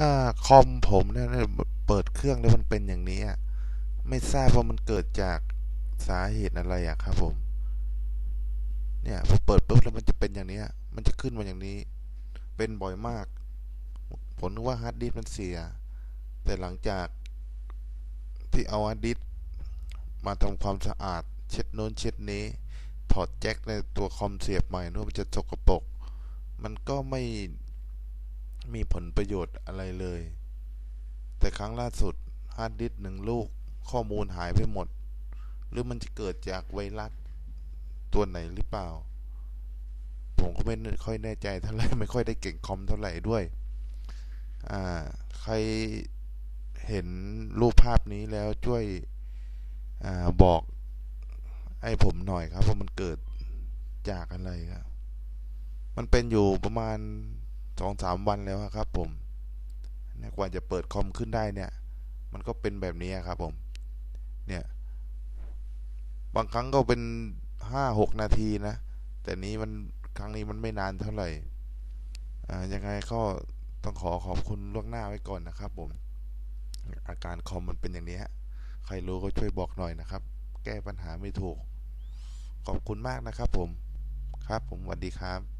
อคอมผมเนี่ยเปิดเครื่องแล้วมันเป็นอย่างนี้อะไม่ทราบว่ามันเกิดจากสาเหตุอะไรอะครับ ผม เนี่ยพอเปิดปุ๊บแล้วมันจะเป็นอย่างนี้มันจะขึ้นมาอย่างนี้ เป็นบ่อยมากผมนึกว่าฮาร์ดดิสก์มันเสีย แต่หลังจากที่เอาฮาร์ดดิสก์มาทำความสะอาด เช็ดโน้นเช็ดนี้ถอดแจ็คในตัวคอมเสียบใหม่นึกว่ามันจะสกปรกมันก็ไม่ มีผลประโยชน์อะไรเลย แต่ครั้งล่าสุดฮาร์ดดิสก์หนึ่งลูกข้อมูลหายไปหมด หรือมันจะเกิดจากไวรัสตัวไหนหรือเปล่า ผมก็ไม่ค่อยแน่ใจเท่าไหร่ไม่ค่อยได้เก่งคอมเท่าไหร่ด้วย อ่า ใครเห็นรูปภาพนี้แล้วช่วยอ่าบอกให้ผมหน่อยครับว่ามันเกิดจากอะไรครับ มันเป็นอยู่ประมาณ สองสามวันแล้วครับ ผมกว่าจะเปิดคอมขึ้นได้เนี่ย มันก็เป็นแบบนี้ครับ ผม เนี่ย บางครั้งก็เป็นห้าหกนาทีนะ แต่นี้มันครั้งนี้มันไม่นานเท่าไหร่อ่ายังไงก็ต้องขอขอบคุณล่วงหน้าไว้ก่อนนะครับ ผม อาการคอมมันเป็นอย่างนี้ฮะใครรู้ก็ช่วยบอกหน่อยนะครับ แก้ปัญหาไม่ถูก ขอบคุณมากนะครับ ผม ครับ ผมสวัสดีครับ